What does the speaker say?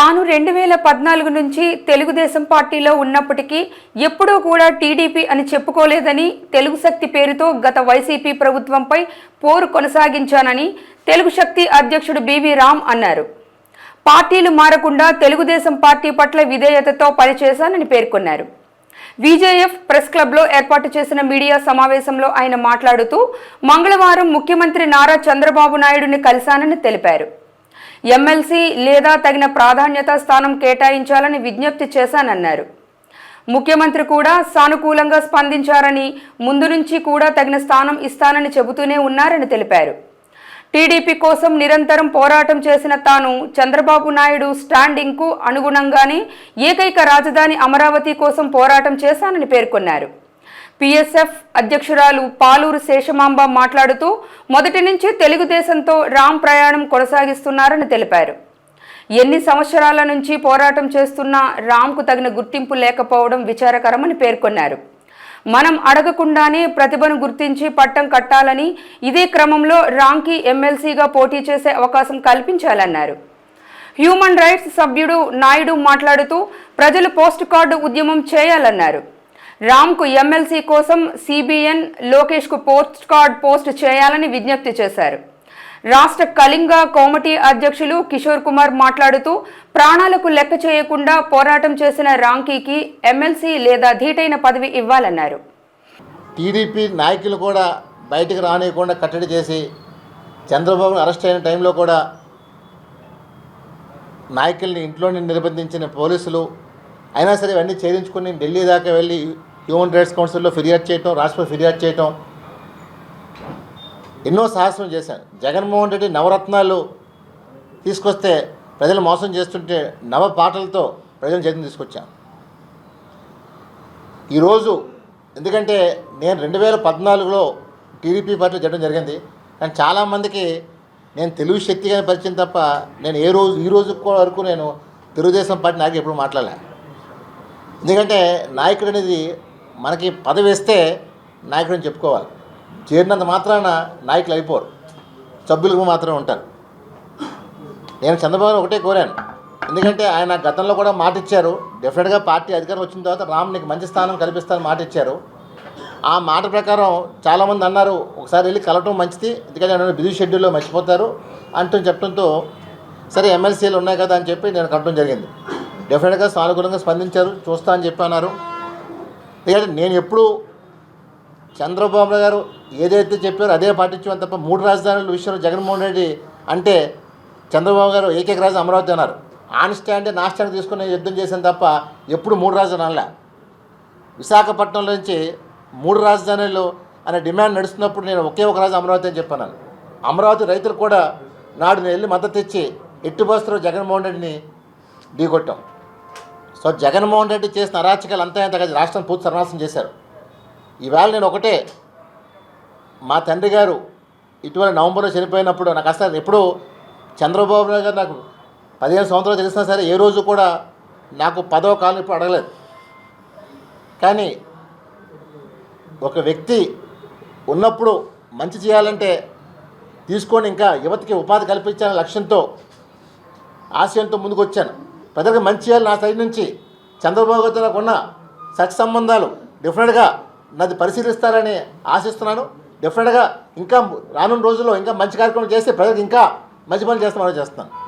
తాను రెండు వేల పద్నాలుగు నుంచి తెలుగుదేశం పార్టీలో ఉన్నప్పటికీ ఎప్పుడూ కూడా టీడీపీ అని చెప్పుకోలేదని తెలుగు శక్తి పేరుతో గత వైసీపీ ప్రభుత్వంపై పోరు కొనసాగించానని తెలుగు శక్తి అధ్యక్షుడు బివి రామ్ అన్నారు. పార్టీలు మారకుండా తెలుగుదేశం పార్టీ పట్ల విధేయతతో పనిచేశానని పేర్కొన్నారు. విజేఎఫ్ ప్రెస్ క్లబ్లో ఏర్పాటు చేసిన మీడియా సమావేశంలో ఆయన మాట్లాడుతూ మంగళవారం ముఖ్యమంత్రి నారా చంద్రబాబు నాయుడుని కలిశానని తెలిపారు. ఎమ్మెల్సీ లేదా తగిన ప్రాధాన్యత స్థానం కేటాయించాలని విజ్ఞప్తి చేశానన్నారు. ముఖ్యమంత్రి కూడా సానుకూలంగా స్పందించారని ముందు నుంచి కూడా తగిన స్థానం ఇస్తానని చెబుతూనే ఉన్నారని తెలిపారు. టీడీపీ కోసం నిరంతరం పోరాటం చేసిన తాను చంద్రబాబు నాయుడు స్టాండింగ్కు అనుగుణంగానే ఏకైక రాజధాని అమరావతి కోసం పోరాటం చేశానని పేర్కొన్నారు. పిఎస్ఎఫ్ అధ్యక్షురాలు పాలూరు శేషమాంబ మాట్లాడుతూ మొదటి నుంచి తెలుగుదేశంతో రామ్ ప్రయాణం కొనసాగిస్తున్నారని తెలిపారు. ఎన్ని సంవత్సరాల నుంచి పోరాటం చేస్తున్నా రామ్కు తగిన గుర్తింపు లేకపోవడం విచారకరమని పేర్కొన్నారు. మనం అడగకుండానే ప్రతిభను గుర్తించి పట్టం కట్టాలని ఇదే క్రమంలో రామ్కి ఎమ్మెల్సీగా పోటీ చేసే అవకాశం కల్పించాలన్నారు. హ్యూమన్ రైట్స్ సభ్యుడు నాయుడు మాట్లాడుతూ ప్రజలు పోస్ట్ కార్డు ఉద్యమం చేయాలన్నారు. రామ్కు ఎమ్మెల్సీ కోసం సిబిఎన్ లోకేష్కు పోస్ట్ కార్డ్ పోస్ట్ చేయాలని విజ్ఞప్తి చేశారు. రాష్ట్ర కళింగ కోమటి అధ్యక్షులు కిషోర్ కుమార్ మాట్లాడుతూ ప్రాణాలకు లెక్క చేయకుండా పోరాటం చేసిన రాంకీకి ఎమ్మెల్సీ లేదా ధీటైన పదవి ఇవ్వాలన్నారు. టీడీపీ నాయకులు కూడా బయటికి రానియకుండా కట్టడి చేసి చంద్రబాబు అరెస్ట్ అయిన టైంలో కూడా నాయకుల్ని ఇంట్లోనే నిర్బంధించిన పోలీసులు అయినా సరే ఇవన్నీ ఛేదించుకుని ఢిల్లీ దాకా వెళ్ళి హ్యూమన్ రైట్స్ కౌన్సిల్లో ఫిర్యాదు చేయటం రాష్ట్రంలో ఫిర్యాదు చేయటం. ఎన్నో సాహసం చేశాను జగన్మోహన్ రెడ్డి నవరత్నాలు తీసుకొస్తే ప్రజలు మోసం చేస్తుంటే నవ పాటలతో ప్రజలు చేతిని తీసుకొచ్చాను ఈరోజు ఎందుకంటే నేను రెండు వేల పద్నాలుగులో టీడీపీ పార్టీలో చేయడం జరిగింది. కానీ చాలామందికి నేను తెలుగు శక్తిగానే పరిచయం తప్ప నేను ఏ రోజు ఈ రోజు వరకు నేను తెలుగుదేశం పార్టీ నాకు ఎప్పుడు మాట్లాడలే. ఎందుకంటే నాయకుడు అనేది మనకి పదవి వేస్తే నాయకుడు అని చెప్పుకోవాలి. చేరినంత మాత్రాన నాయకులు అయిపోరు. సభ్యులుగా మాత్రమే ఉంటారు. నేను చంద్రబాబు ఒకటే కోరాను. ఎందుకంటే ఆయన గతంలో కూడా మాట ఇచ్చారు. డెఫినెట్గా పార్టీ అధికారం వచ్చిన తర్వాత రామ్ నీకు మంచి స్థానం కల్పిస్తానని మాట ఇచ్చారు. ఆ మాట ప్రకారం చాలామంది అన్నారు ఒకసారి వెళ్ళి కలవటం మంచిది. ఎందుకంటే నేను బిజీ షెడ్యూల్లో మర్చిపోతారు. అంటూ చెప్పడంతో సరే ఎమ్మెల్సీలు ఉన్నాయి కదా అని చెప్పి నేను కట్టడం జరిగింది. డెఫినెట్గా సానుకూలంగా స్పందించారు. చూస్తా అని చెప్పి అన్నారు. ఎందుకంటే నేను ఎప్పుడు చంద్రబాబు నాయుడు గారు ఏదైతే చెప్పారో అదే పాటించామని తప్ప మూడు రాజధానుల విషయంలో జగన్మోహన్ రెడ్డి అంటే చంద్రబాబు గారు ఏకైక రాజు అమరావతి అన్నారు. ఆన్ స్టాండ్ నా స్టాండ్ తీసుకుని యుద్ధం చేశాను తప్ప ఎప్పుడు మూడు రాజధానులు. విశాఖపట్నం నుంచి మూడు రాజధానులు అనే డిమాండ్ నడుస్తున్నప్పుడు నేను ఒకే ఒక రాజు అమరావతి అని చెప్పాను. అమరావతి రైతులు కూడా నాడు వెళ్ళి మద్దతు ఇచ్చి ఎట్టి బస్సులో జగన్మోహన్ రెడ్డిని ఢీకొట్టాం సో జగన్మోహన్ రెడ్డి చేసిన అరాచకాలు అంతా ఇంత కాదు రాష్ట్రం పూర్తి సర్వనాశనం చేశారు. ఈవేళ నేను ఒకటే మా తండ్రి గారు ఇటీవల నవంబర్లో చనిపోయినప్పుడు నాకు అసలు ఎప్పుడూ చంద్రబాబు నాయుడు గారు నాకు పదిహేను సంవత్సరాలు తెలిసినా సరే ఏ రోజు కూడా నాకు పదవ కాలం ఇప్పుడు అడగలేదు. కానీ ఒక వ్యక్తి ఉన్నప్పుడు మంచి చేయాలంటే తీసుకొని ఇంకా యువతకి ఉపాధి కల్పించాలనే లక్ష్యంతో ఆశయంతో ముందుకు వచ్చాను ప్రజలకు మంచి చేయాలి నా సైడ్ నుంచి. చంద్రబాబు గారితో నాకు ఉన్న సచ్ సంబంధాలు డెఫినెట్గా నాది పరిశీలిస్తారని ఆశిస్తున్నాను. డెఫినెట్గా ఇంకా రానున్న రోజుల్లో ఇంకా మంచి కార్యక్రమం చేస్తే ప్రజలకు ఇంకా మంచి పనులు చేస్తామని చేస్తున్నాను